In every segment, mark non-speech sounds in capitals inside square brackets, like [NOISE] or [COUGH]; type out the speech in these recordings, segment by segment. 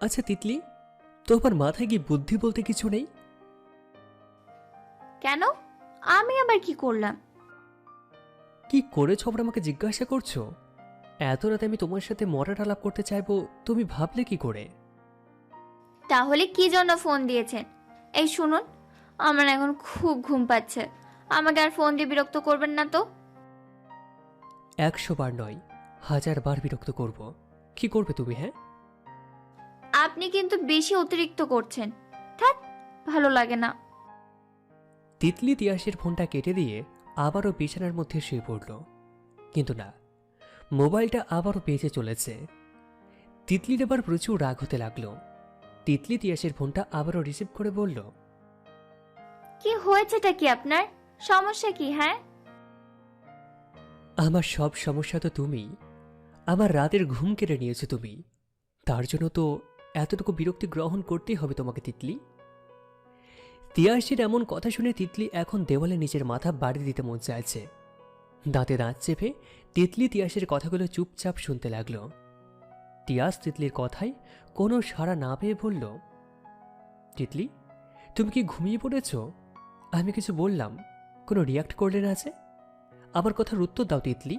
আচ্ছা তিতলি তোমার মাথায় কি বুদ্ধি বলতে কিছু নেই? কেন? আমি আবার কি করলাম? কি করেছ আবার আমাকে জিজ্ঞাসা করছ? এত রাতে আমি তোমার সাথে মরার আলাপ করতে চাইব তুমি ভাবলে কি করে? তাহলে কি জন্য ফোন দিয়েছেন? এই শুনুন আমার এখন খুব ঘুম পাচ্ছে। আমাকে আর ফোন দিয়ে বিরক্ত করবেন না তো? একশো বার নয় হাজার বার বিরক্ত করব। কি করবে তুমি হ্যাঁ? আপনি কিন্তু বেশি অতিরিক্ত করছেন। থাক ভালো লাগে না। তিতলি তিয়াসের ফোনটা কেটে দিয়ে আবারও বিছানার মধ্যে শুয়ে পড়ল। কিন্তু না মোবাইলটা আবারও বেজে চলেছে। তিতলির এবার প্রচুর রাগ হতে লাগল। তিতলি তিয়াসের ফোনটা আবারও রিসিভ করে বলল কি হয়েছেটা কি আপনার? সমস্যা কি হ্যাঁ? আমার সব সমস্যা তো তুমি আমার রাতের ঘুম কেড়ে নিয়েছো তুমি। তার জন্য তো এতটুকু বিরক্তি গ্রহণ করতেই হবে তোমাকে, তিতলি। তিয়াসের এমন কথা শুনে তিতলি এখন দেওয়ালে নিজের মাথা বাড়ি দিতে মন চাইছে। দাঁতে দাঁত চেপে তিতলি তিয়াসের কথাগুলো চুপচাপ শুনতে লাগল। তিয়াস তিতলির কথায় কোনো সাড়া না পেয়ে বলল, তিতলি, তুমি কি ঘুমিয়ে পড়েছ? আমি কিছু বললাম। কোনো রিয়াক্ট করলে না আছে? আমার কথার উত্তর দাও তিতলি।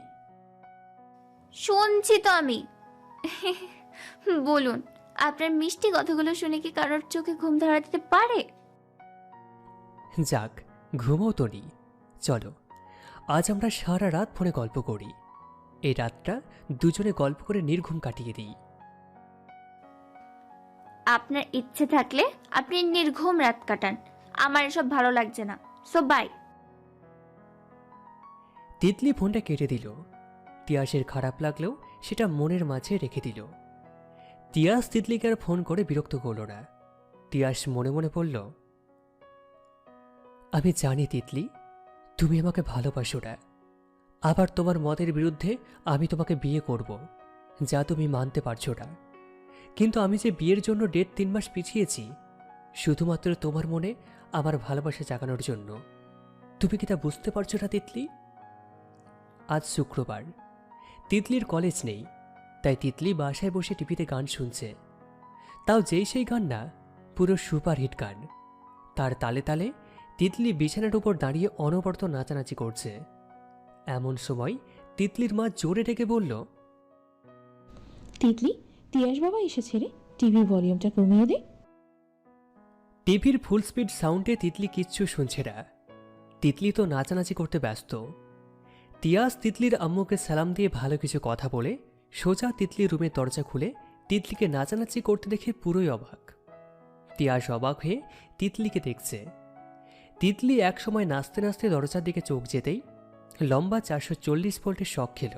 শুনছি তো আমি। বলুন। আপনার মিষ্টি কথাগুলো শুনে কি কারোর চোখে ঘুম ধরা দিতে পারে? যাক ঘুমও তো নি। চলো আজ আমরা সারা রাত ফোনে গল্প করি। এই রাতটা দুজনে গল্প করে নির্ঘুম কাটিয়ে দিই। আপনার ইচ্ছে থাকলে আপনি নির্ঘুম রাত কাটান। আমার এসব ভালো লাগছে না। সো বাই তিতলি ফোনটা কেটে দিল। তিয়াসের খারাপ লাগলেও সেটা মনের মাঝে রেখে দিল। তিয়াস তিতলিকে আর ফোন করে বিরক্ত করল না। তিয়াস মনে মনে বলল, আমি জানি তিতলি, তুমি আমাকে ভালোবাসো না। আবার তোমার মতের বিরুদ্ধে আমি তোমাকে বিয়ে করব, যা তুমি মানতে পারছ না। কিন্তু আমি যে বিয়ের জন্য ডেট তিন মাস পিছিয়েছি, শুধুমাত্র তোমার মনে আমার ভালোবাসা জাগানোর জন্য। তুমি কি তা বুঝতে পারছ না তিতলি? আজ শুক্রবার। তিতলির কলেজ নেই। তাই তিতলি বাসায় বসে টিভিতে গান শুনছে। তাও যেই সেই গান না পুরো সুপারহিট গান। তার তালে তালে তিতলি বিছানার উপর দাঁড়িয়ে অনবরত নাচানাচি করছে। এমন সময় তিতলির মা জোরে ডেকে বলল তিতলি তিয়াস বাবা এসেছে রে টিভির ভলিউমটা কমিয়ে দে। টিভির ফুল স্পিড সাউন্ডে তিতলি কিচ্ছু শুনছে না। তিতলি তো নাচানাচি করতে ব্যস্ত। তিয়াস তিতলির আম্মুকে সালাম দিয়ে ভালো কিছু কথা বলে সোজা তিতলি রুমের দরজা খুলে তিতলিকে নাচানাচি করতে দেখে পুরোই অবাক। তিয়াস অবাক হয়ে তিতলিকে দেখছে। তিতলি একসময় নাচতে নাচতে দরজার দিকে চোখ যেতেই লম্বা চারশো চল্লিশ ভোল্টের শখ খেল।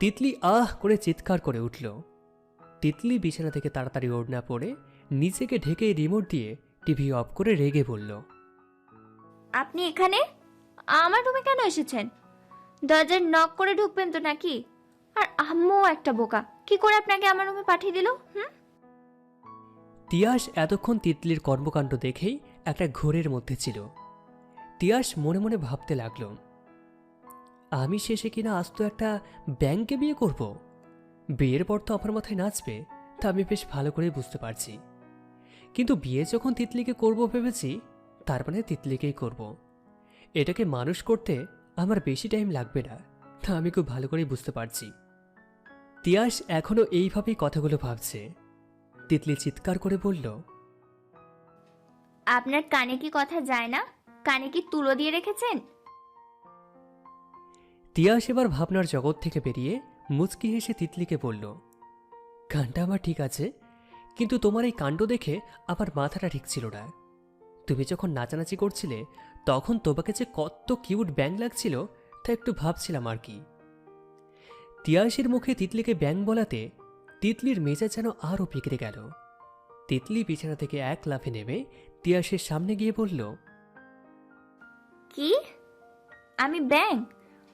তিতলি আহ করে চিৎকার করে উঠল। তিতলি বিছানা থেকে তাড়াতাড়ি ওড়না পড়ে নিজেকে ঢেকে রিমোট দিয়ে টিভি অফ করে রেগে বলল, আপনি এখানে? আমার রুমে কেন এসেছেন? দরজার নক করে ঢুকবেন তো নাকি? আর আম্মু একটা বোকা। কি করে আপনাকে আমার রুমে পাঠিয়ে দিল, হুম? তিয়াস এতক্ষণ তিতলির কর্মকাণ্ড দেখেই একটা ঘোরের মধ্যে ছিল। তিয়াস মনে মনে ভাবতে লাগল, আমি শেষে কিনা আজ তো একটা ব্যাংকে বিয়ে করব? বিয়ের পর তো আমার মাথায় নাচবে, তা আমি বেশ ভালো করে বুঝতে পারছি। কিন্তু বিয়ে যখন তিতলিকে করব ভেবেছি, তার মানে তিতলিকেই করব। এটাকে মানুষ করতে আমার বেশি টাইম লাগবে না, তা আমি খুব ভালো করেই বুঝতে পারছি। তিয়াস এখনও এইভাবেই কথাগুলো ভাবছে। তিতলি চিৎকার করে বলল আপনার কানে কি কথা যায় না? কানে কি তুলো দিয়ে রেখেছেন? তিয়াস এবার ভাবনার জগৎ থেকে বেরিয়ে মুচকি হেসে তিতলিকে বলল কানটা আমার ঠিক আছে কিন্তু তোমার এই কাণ্ড দেখে আমার মাথাটা ঠিক ছিল না। তুমি যখন নাচানাচি করছিলে তখন তোমাকে যে কত কিউট ব্যাং লাগছিল তা একটু ভাবছিলাম আর কি। তিয়াসের মুখে তিতলিকে ব্যাং বলাতে তিতলির মেজাজ যেন আরও বিগড়ে গেল। তিতলি বিছানা থেকে এক লাফে নেমে তিয়াসের সামনে গিয়ে বলল কি? আমি ব্যাং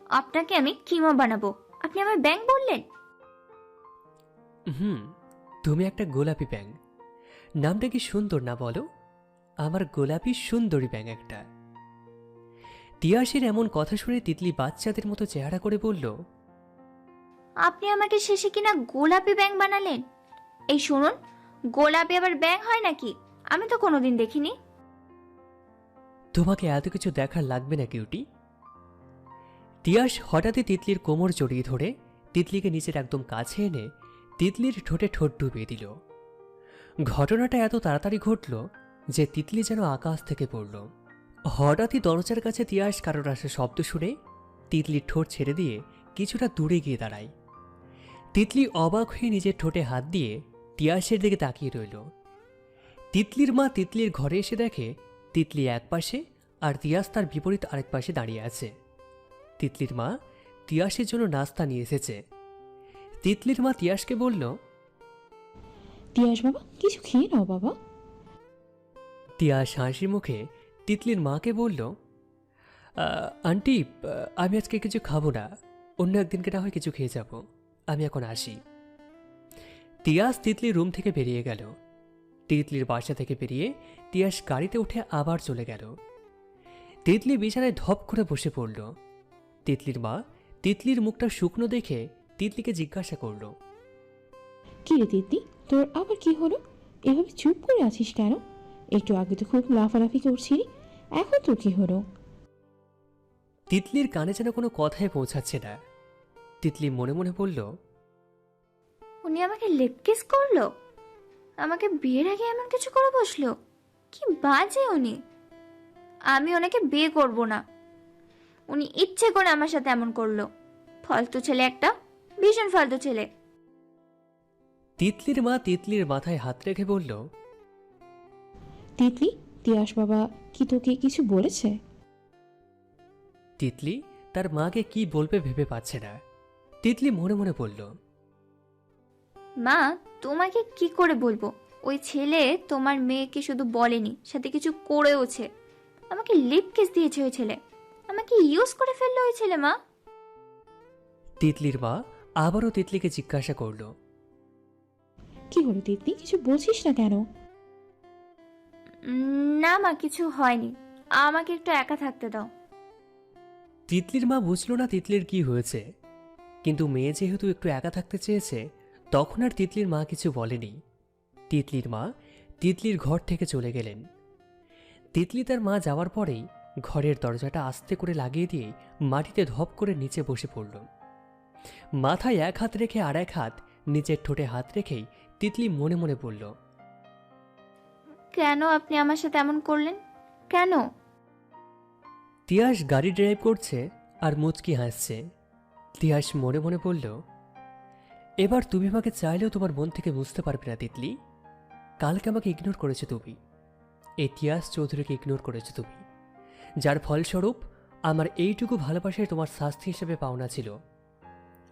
আপনাকে আমি কিমা বানাবো? আপনি আমার ব্যাং বললেন? হুম তুমি একটা গোলাপি ব্যাং নামটা কি সুন্দর না বলো? আমার গোলাপি সুন্দরী ব্যাং একটা। তিয়াসের এমন কথা শুনে তিতলি বাচ্চাদের মতো চেহারা করে বলল আপনি আমাকে শেষে কিনা গোলাপি ব্যাং বানালেন? এই শুনুন, গোলাপি আবার ব্যাং হয় নাকি? আমি তো কোনোদিন দেখিনি। তোমাকে এত কিছু দেখার লাগবে না, কিউটি। তিয়াস হঠাৎই তিতলির কোমর জড়িয়ে ধরে তিতলিকে নিচের একদম কাছে এনে তিতলির ঠোঁটে ঠোঁট ডুবিয়ে দিল। ঘটনাটা এত তাড়াতাড়ি ঘটল যে তিতলি যেন আকাশ থেকে পড়ল। হঠাৎই দরজার কাছে তিয়াস কারোর আসে শব্দ শুনে তিতলির ঠোঁট ছেড়ে দিয়ে কিছুটা দূরে গিয়ে দাঁড়ায়। তিতলি অবাক হয়ে নিজের ঠোঁটে হাত দিয়ে তিয়াসের দিকে তাকিয়ে রইল। তিতলির মা তিতলির ঘরে এসে দেখে তিতলি এক পাশে আর তিয়াস তার বিপরীত আরেক পাশে দাঁড়িয়ে আছে। তিতলির মা তিয়াসের জন্য নাস্তা নিয়ে এসেছে। তিতলির মা তিয়াসকে বলল তিয়াস বাবা কিছু খেয়ে নাও বাবা। তিয়াস হাসি মুখে তিতলির মাকে বলল আন্টি আমি আজকে কিছু খাব না। অন্য একদিনকে না হয় কিছু খেয়ে যাব। আমি এখন আসি। তিয়াস তিতলির রুম থেকে বেরিয়ে গেল। তিতলির বাসা থেকে বেরিয়ে তিয়াস গাড়িতে উঠে আবার চলে গেল। তিতলি বিছানায় ধপ করে বসে পড়ল। তিতলির মা তিতলির মুখটা শুকনো দেখে তিতলিকে জিজ্ঞাসা করল কি রে তিতলি তোর আবার কি হলো? এভাবে চুপ করে আছিস কেন? একটু আগে তো খুব লাফালাফি করছিলি এখন তোর কি হলো? তিতলির কানে যেন কোনো কথাই পৌঁছাচ্ছে না। তিতলি মনে মনে বলল উনি আমাকে লেপ কিস করল? আমাকে বিয়ের আগে এমন কিছু করে বসল? কি বাজে উনি। আমি ওনাকে বিয়ে করব না। উনি ইচ্ছে করে আমার সাথে এমন করল। ফালতু ছেলে একটা ভীষণ ফালতু ছেলে। তিতলির মা তিতলির মাথায় হাত রেখে বলল তিতলি তিয়াস বাবা কি তোকে কিছু বলেছে? তিতলি তার মাকে কি বলবে ভেবে পাচ্ছে না। তিতলি মনে মনে বলল মা তোমাকে কি করে বলব? ওই ছেলে তোমার মেয়েকে শুধু বলেনি সাথে কিছু করেওছে। আমাকে লিপ কিস দিয়েছে ওই ছেলে। আমাকে ইউজ করে ফেলল ওই ছেলে মা। তিতলির মা আবারও তিতলিকে জিজ্ঞাসা করল কি হলো তিতলি? কিছু বলছিস না কেন? না মা কিছু হয়নি। আমাকে একটু একা থাকতে দাও। তিতলির মা বুঝল না তিতলির কি হয়েছে। কিন্তু মেয়ে যেহেতু একটু একা থাকতে চেয়েছে তখন আর তিতলির মা কিছু বলেনি। তিতলির মা তিতলির ঘর থেকে চলে গেলেন। তিতলি তার মা যাওয়ার পরেই ঘরের দরজাটা আস্তে করে লাগিয়ে দিয়ে মাটিতে ধপ করে নিচে বসে পড়ল। মাথায় এক হাত রেখে আর এক হাত নিচের ঠোঁটে হাত রেখেই তিতলি মনে মনে বলল কেন আপনি আমার সাথে এমন করলেন? কেন? তিয়াস গাড়ি ড্রাইভ করছে আর মুচকি হাসছে। তিয়াস মনে মনে বলল, এবার তুমি আমাকে চাইলেও তোমার মন থেকে বুঝতে পারবে না, তিতলি। কালকে আমাকে ইগনোর করেছ তুমি। এই তিয়াস চৌধুরীকে ইগনোর করেছ তুমি। যার ফলস্বরূপ, আমার এইটুকু ভালোবাসায় তোমার শাস্তি হিসেবে পাওনা ছিল।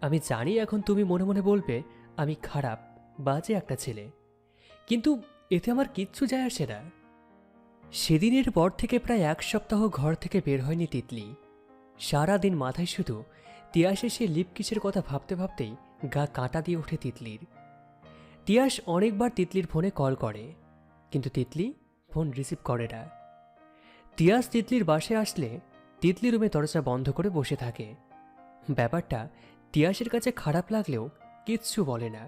আমি জানি এখন তুমি মনে মনে বলবে, আমি খারাপ, বাজে একটা ছেলে। কিন্তু এতে আমার কিচ্ছু যায় আসে না। সেদিনের পর থেকে প্রায় এক সপ্তাহ ঘর থেকে বের হয়নি তিতলি। সারা দিন মাথায় শুধু তিয়াসে সে লিপকিসের কথা ভাবতে ভাবতেই গা কাঁটা দিয়ে ওঠে তিতলির। তিয়াস অনেকবার তিতলির ফোনে কল করে, কিন্তু তিতলি ফোন রিসিভ করে না। তিয়াস তিতলির বাসে আসলে তিতলি রুমে দরজা বন্ধ করে বসে থাকে। ব্যাপারটা তিয়াসের কাছে খারাপ লাগলেও কিচ্ছু বলে না,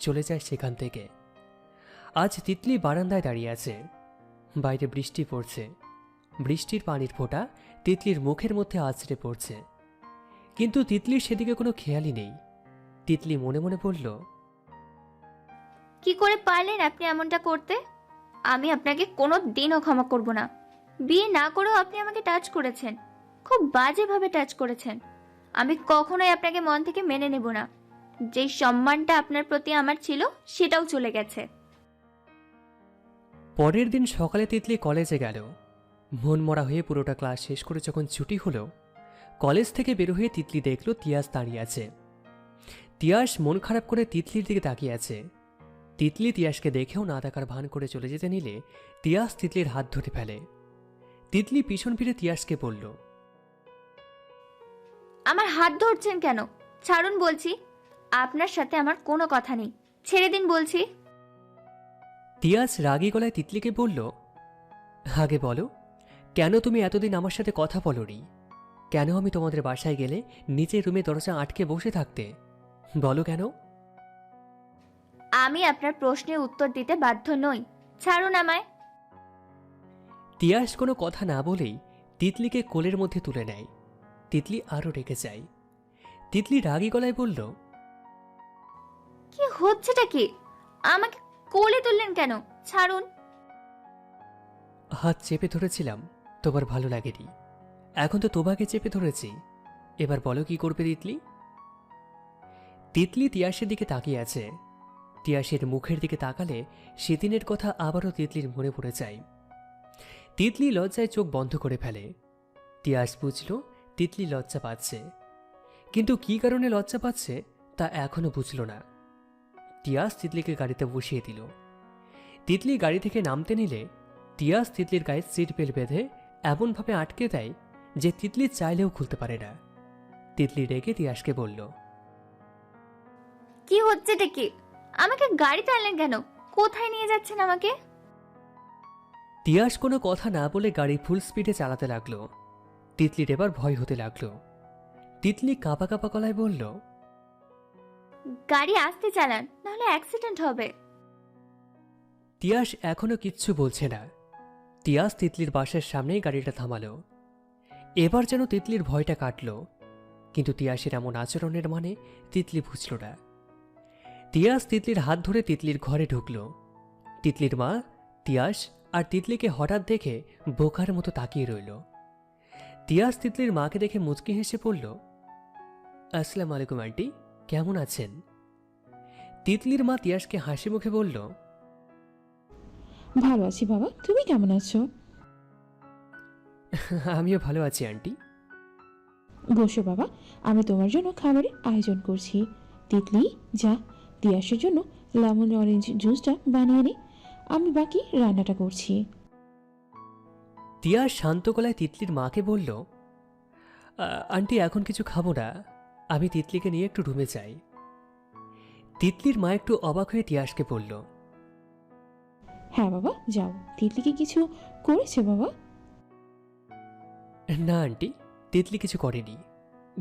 চলে যায় সেখান থেকে। আজ তিতলি বারান্দায় দাঁড়িয়ে আছে। বাইরে বৃষ্টি পড়ছে। বৃষ্টির পানির ফোঁটা তিতলির মুখের মধ্যে আছড়ে পড়ছে। কিন্তু তিতলির সেদিকে কোনো খেয়ালই নেই। তিতলি মনে মনে বলল কি করে পারলেন আপনি এমনটা করতে? আমি আপনাকে কোনো দিনও ক্ষমা করব না। বিয়ে না করেও আপনি আমাকে টাচ করেছেন। খুব বাজেভাবে টাচ করেছেন। আমি কখনোই আপনাকে মন থেকে মেনে নেব না। যেই সম্মানটা আপনার প্রতি আমার ছিল সেটাও চলে গেছে। পরের দিন সকালে তিতলি কলেজে গেল। মন মরা হয়ে পুরোটা ক্লাস শেষ করে যখন ছুটি হলো কলেজ থেকে বের হয়ে তিতলি দেখল তিয়াস দাঁড়িয়ে আছে। তিয়াস মন খারাপ করে তিতলির দিকে তাকিয়ে আছে। তিতলি তিয়াসকে দেখেও না দেখার ভান করে চলে যেতে নিলে তিয়াস তিতলির হাত ধরে ফেলে। তিতলি পিছন ফিরে তিয়াসকে বলল আমার হাত ধরছেন কেন? ছাড়ুন বলছি। আপনার সাথে আমার কোনো কথা নেই। ছেড়ে দিন বলছি। তিয়াস রাগী গলায় তিতলিকে বলল আগে বলো কেন তুমি এতদিন আমার সাথে কথা বলনি? কেন আমি তোমাদের বাসায় গেলে নিচের রুমে দরজা আটকে বসে থাকতে? বলো কেন? আমি আপনার প্রশ্নের উত্তর দিতে বাধ্য নই। ছাড়ুন আমায়। তিয়াস কোনো কথা না বলেই তিতলিকে কোলের মধ্যে তুলে নেয়। তিতলি আরও রেগে যায়। তিতলি রাগী গলায় বলল কি হচ্ছেটা কি? আমাকে কোলে তুললেন কেন? ছাড়ুন। হাত চেপে ধরেছিলাম তোমার ভালো লাগেনি। এখন তো তোমাকে চেপে ধরেছি। এবার বলো কি করবে তিতলি? তিতলি তিয়াসের দিকে তাকিয়ে আছে। তিয়াসের মুখের দিকে তাকালে সেদিনের কথা আবারও তিতলির মনে পড়ে যায়। তিতলি লজ্জায় চোখ বন্ধ করে ফেলে। তিয়াস বুঝল তিতলি লজ্জা পাচ্ছে। কিন্তু কী কারণে লজ্জা পাচ্ছে তা এখনও বুঝল না। তিয়াস তিতলিকে গাড়িতে বসিয়ে দিল। তিতলি গাড়ি থেকে নামতে নিলে তিয়াস তিতলির গায়ে সিট বেল্ট বেঁধে এমনভাবে আটকে দেয় যে তিতলি চাইলেও খুলতে পারে না। তিতলি রেগে তিয়াসকে বলল কি হচ্ছেটা কি? আমাকে গাড়িতে আনলেন কেন? কোথায় নিয়ে যাচ্ছেন আমাকে? তিয়াস কোনো কথা না বলে গাড়ি ফুল স্পিডে চালাতে লাগল। তিতলির এবার ভয় হতে লাগল। তিতলি কাঁপা কাঁপা গলায় বলল গাড়ি আসতে চালান নাহলে অ্যাক্সিডেন্ট হবে। তিয়াস এখনও কিচ্ছু বলছে না। তিয়াস তিতলির বাসের সামনেই গাড়িটা থামালো। এবার যেন তিতলির ভয়টা কাটল, কিন্তু তিয়াসের এমন আচরণের মানে তিতলি বুঝল না। তিয়াস তিতলির হাত ধরে তিতলির ঘরে ঢুকল। তিতলির মা, তিয়াস আর তিতলিকে হঠাৎ দেখে বোকার মতো তাকিয়ে রইল। তিয়াস তিতলির মাকে দেখে মুচকি হেসে পড়ল, আসসালামু আলাইকুম, আন্টি। কেমন আছেন? তিতলির মা তিয়াসকে হাসি মুখে বলল, ভালো আছি বাবা। তুমি কেমন আছো? [LAUGHS] আমিও ভালো আছি আন্টি। বসো বাবা আমি তোমার জন্য খাবারের আয়োজন করছি। তিতলি যা তিয়াসের জন্য লেমন অরেঞ্জ জুসটা বানিয়ে নে। আমি বাকি রান্নাটা করছি। টিয়া শান্ত গলায় তিতলির মাকে বলল আন্টি এখন কিছু খাব না। আমি তিতলিকে নিয়ে একটু রুমে যাই। তিতলির মা একটু অবাক হয়ে তিয়াসকে বলল হ্যাঁ বাবা যাও। তিতলি কি কিছু করেছে বাবা? না আন্টি তিতলি কিছু করেনি।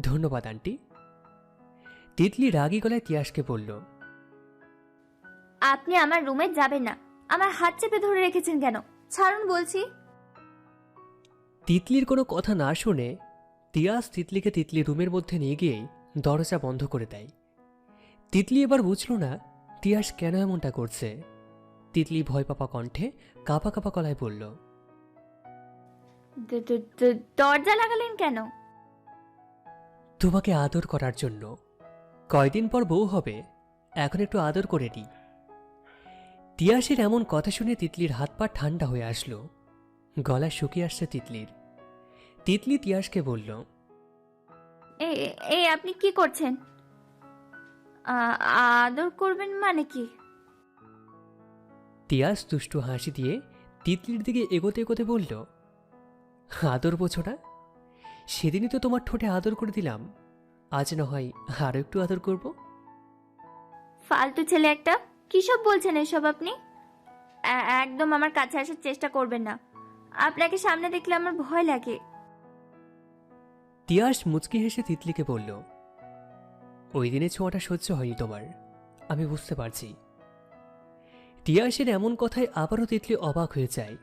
ধন্যবাদ আন্টি। তিতলি রাগী গলায় তিয়াসকে বলল আপনি আমার রুমে যাবেন না। আমার হাত চেপে ধরে রেখেছেন কেন? ছাড়ুন বলছি। তিতলির কোনো কথা না শুনে তিয়াস তিতলিকে তিতলি রুমের মধ্যে নিয়ে গিয়েই দরজা বন্ধ করে দেয়। তিতলি এবার বুঝল না তিয়াস কেন এমনটা করছে। তিতলি ভয় পাপা কণ্ঠে কাপা কাপা গলায় বলল দরজা লাগালেন কেন? তোমাকে আদর করার জন্য। কয়দিন পর বউ হবে। এখন একটু আদর করে নি তিয়াসের এমন কথা শুনে তিতলির হাত পা ঠান্ডা হয়ে আসলো। গলা শুকিয়ে আসছে তিতলির। তিতলি তিয়াসকে বলল এই আপনি কি করছেন? আদর করবেন মানে কি? তিয়াস দুষ্টু হাসি দিয়ে তিতলির দিকে এগোতে এগোতে বলল আদর বোঝো না সেদিনই তো তোমার ঠোঁটে আদর করে দিলাম। আজ না হয় আরও একটু আদর করব? ফালতু ছেলে একটা কিসব বলছেন এসব আপনি? এ- একদম আমার কাছে আসার চেষ্টা করবেন না। আপনাকে সামনে দেখলে আমার ভয় লাগে। তিয়াস মুচকি হেসে তিতলিকে বলল ওই দিনে ছোঁয়াটা সহ্য হয়নি তোমার আমি বুঝতে পারছি। তিয়াসের এমন কথায় আবারও তিতলি অবাক হয়ে যায়।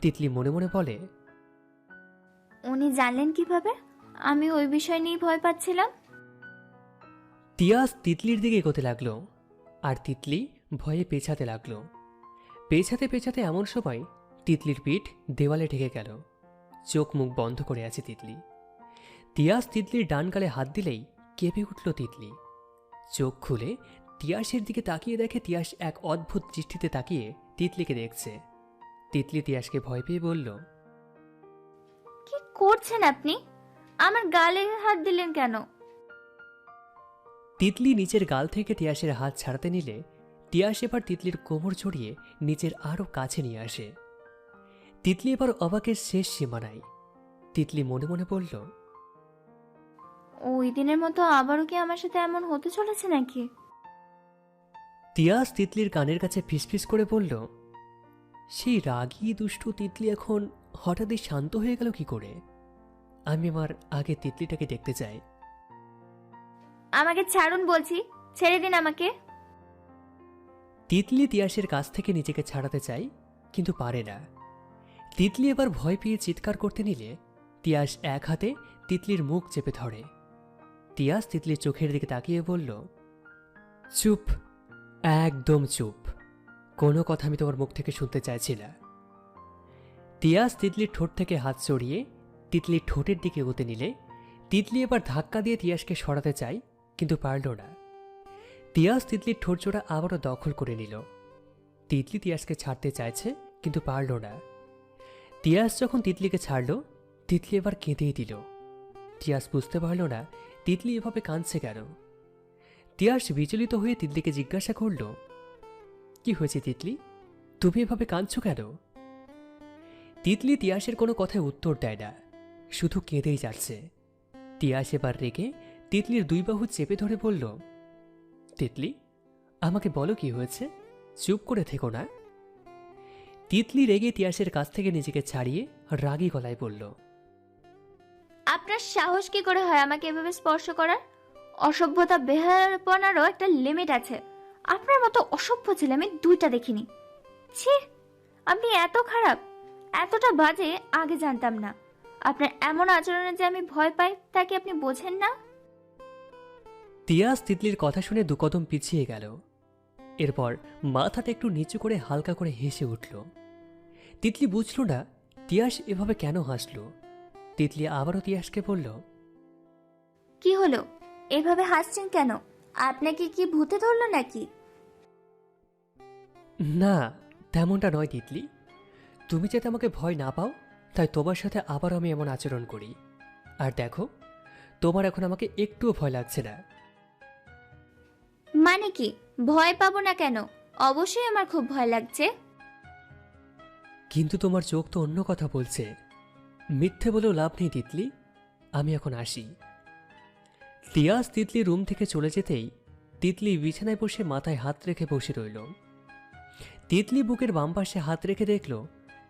তিতলি মনে মনে বলে উনি জানলেন কীভাবে? আমি ওই বিষয় নিয়ে ভয় পাচ্ছিলাম। তিয়াস তিতলির দিকে এগোতে লাগল, আর তিতলি ভয়ে পেছাতে লাগল। পেছাতে পেছাতে এমন সময় তিতলির পিঠ দেওয়ালে ঢেকে গেল। চোখ মুখ বন্ধ করে আছে তিতলি। তিয়াস তিতলির ডান গালে হাত দিলেই কেঁপে উঠল তিতলি। চোখ খুলে তিয়াসের দিকে তাকিয়ে দেখে তিয়াস এক অদ্ভুত দৃষ্টিতে তাকিয়ে তিতলিকে দেখছে। তিতলি তিয়াসকে ভয় পেয়ে বলল করছেন আপনি? আমার গালে হাত দিলেন কেন? তিতলি নিচের গাল থেকে তিয়াসের হাত ছাড়াতে নিলে টিয়াস এবার তিতলির কোমর জড়িয়ে নিচের আরও কাছে নিয়ে আসে। তিতলি এবার অবাকের শেষ সীমানায়। তিতলি মনে মনে বলল ওই দিনের মতো আবারও কি আমার সাথে এমন হতে চলেছে নাকি? তিয়াস তিতলির কানের কাছে ফিসফিস করে বলল সেই রাগী দুষ্টু তিতলি এখন হঠাৎই শান্ত হয়ে গেল কি করে? আমি আমার আগে তিতলিটাকে দেখতে চাই। আমাকে ছাড়ুন বলছি ছেড়ে দিন আমাকে। তিতলি তিয়াসের কাছ থেকে নিজেকে ছাড়াতে চাই কিন্তু পারে না। তিতলি এবার ভয় পেয়ে চিৎকার করতে নিলে তিয়াস এক হাতে তিতলির মুখ চেপে ধরে। তিয়াস তিতলির চোখের দিকে তাকিয়ে বলল চুপ একদম চুপ। কোনো কথা আমি তোমার মুখ থেকে শুনতে চাইছি না। তিয়াস তিতলির ঠোঁট থেকে হাত সরিয়ে তিতলির ঠোঁটের দিকে এগোতে নিলে তিতলি এবার ধাক্কা দিয়ে তিয়াসকে সরাতে চায়, কিন্তু পারল না। তিয়াস তিতলির ঠোঁটজোড়া আবারও দখল করে নিল। তিতলি তিয়াসকে ছাড়তে চাইছে, কিন্তু পারল না। তিয়াস যখন তিতলিকে ছাড়ল, তিতলি এবার কেঁদেই দিল। তিয়াস বুঝতে পারল না, তিতলি এভাবে কাঁদছে কেন? তিয়াস বিচলিত হয়ে তিতলিকে জিজ্ঞাসা করল, কি হয়েছে তিতলি? তুমি এভাবে কাঁদছ কেন? তিতলি তিয়াসের কোনো কথায় উত্তর দেয় না। শুধু কেঁদেই যাচ্ছে। তিয়াস এবার রেগে তিতলির দুই বাহু চেপে ধরে বলল, তিতলি, আমাকে বলো কি হয়েছে? চুপ করে থেকো না। তিতলি রেগে তিয়াসের কাছ থেকে নিজেকে ছাড়িয়ে রাগী গলায় বলল, আপনার সাহস কি করে হয় আমাকে এভাবে স্পর্শ করার? অসভ্যতা বেহারপনারও একটা লিমিট আছে। আপনার মতো অসভ্য ছেলে আমি দুইটা দেখিনি। ছি, আপনি এত খারাপ, এতটা বাজে আগে জানতাম না। আপনার এমন আচরণে যে আমি ভয় পাই তা কি আপনি বোঝেন না? তিয়াস তিতলির কথা শুনে দুকদম পিছিয়ে গেল। এরপর মাথাটা একটু নিচু করে হালকা করে হেসে উঠল। তিতলি বুঝল না তিয়াস এভাবে কেন হাসল? তিতলি আবারও তিয়াসকে বলল কি হলো? এভাবে হাসছেন কেন? আপনাকে কি ভূতে ধরলো নাকি? না তেমনটা নয় তিতলি। তুমি যাতে আমাকে ভয় না পাও তাই তোমার সাথে আবার আমি এমন আচরণ করি। আর দেখো তোমার এখন আমাকে একটুও ভয় লাগছে না। মানে কি? ভয় পাবো না কেন? অবশ্যই আমার খুব ভয় লাগছে। কিন্তু তোমার চোখ তো অন্য কথা বলছে। মিথ্যে বলেও লাভ নেই তিতলি। আমি এখন আসি। তিয়াস তিতলি রুম থেকে চলে যেতেই তিতলি বিছানায় বসে মাথায় হাত রেখে বসে রইল। তিতলি বুকের বাম পাশে হাত রেখে দেখল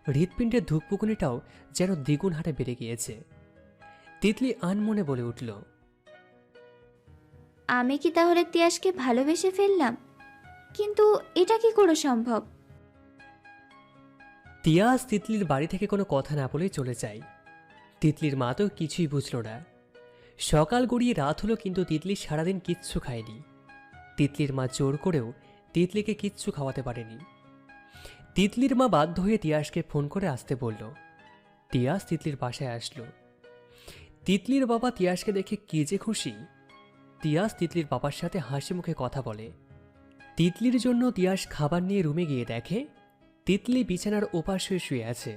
হৃৎপিণ্ডের ধূপপুকুনিটাও যেন দ্বিগুণ হারে বেড়ে গিয়েছে। তিতলি আনমনে বলে উঠল আমি কি তাহলে তিয়াসকে ভালোবেসে ফেললাম? কিন্তু এটা কি করে সম্ভব? তিয়াস তিতলির বাড়ি থেকে কোনো কথা না বলেই চলে যায়। তিতলির মা তো কিছুই বুঝল না। সকাল গড়িয়ে রাত হলো কিন্তু তিতলি সারাদিন কিচ্ছু খায়নি। তিতলির মা জোর করেও তিতলিকে কিচ্ছু খাওয়াতে পারেনি। তিতলির মা বাধ্য হয়ে তিয়াসকে ফোন করে আসতে বলল। তিয়াস তিতলির বাসায় আসলো। তিতলির বাবা তিয়াসকে দেখে কি যে খুশি। তিয়াস তিতলির বাবার সাথে হাসি মুখে কথা বলে। তিতলির জন্য তিয়াস খাবার নিয়ে রুমে গিয়ে দেখে, তিতলি বিছানার ওপাশ হয়ে শুয়ে আছে।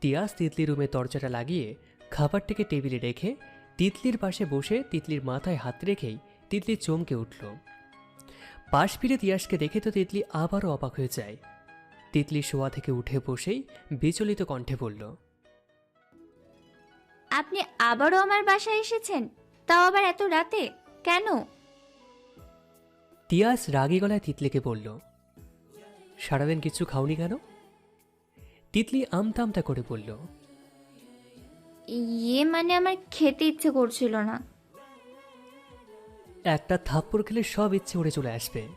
তিয়াস তিতলি রুমে দরজাটা লাগিয়ে খাবারটিকে টেবিলে রেখে তিতলির পাশে বসে তিতলির মাথায় হাত রেখেই তিতলি চমকে উঠল। পাশ ফিরে তিয়াসকে দেখে তো তিতলি আবারও অবাক হয়ে যায়। তিতলি শোয়া থেকে উঠে বসেই বিচলিত কণ্ঠে বলল আপনি আবারও আমার বাসায় এসেছেন? তাও আবার এত রাতে? কেন? তিয়াস রাগী গলায় তিতলিকে বলল সারাদিন কিছু খাওনি কেন? তিতলি আমতা আমতা করে বলল ইয়ে মানে আমার খেতে ইচ্ছে করছিল না। একটা থাপ্পড় খেলে সব ইচ্ছে উড়ে চলে আসবে।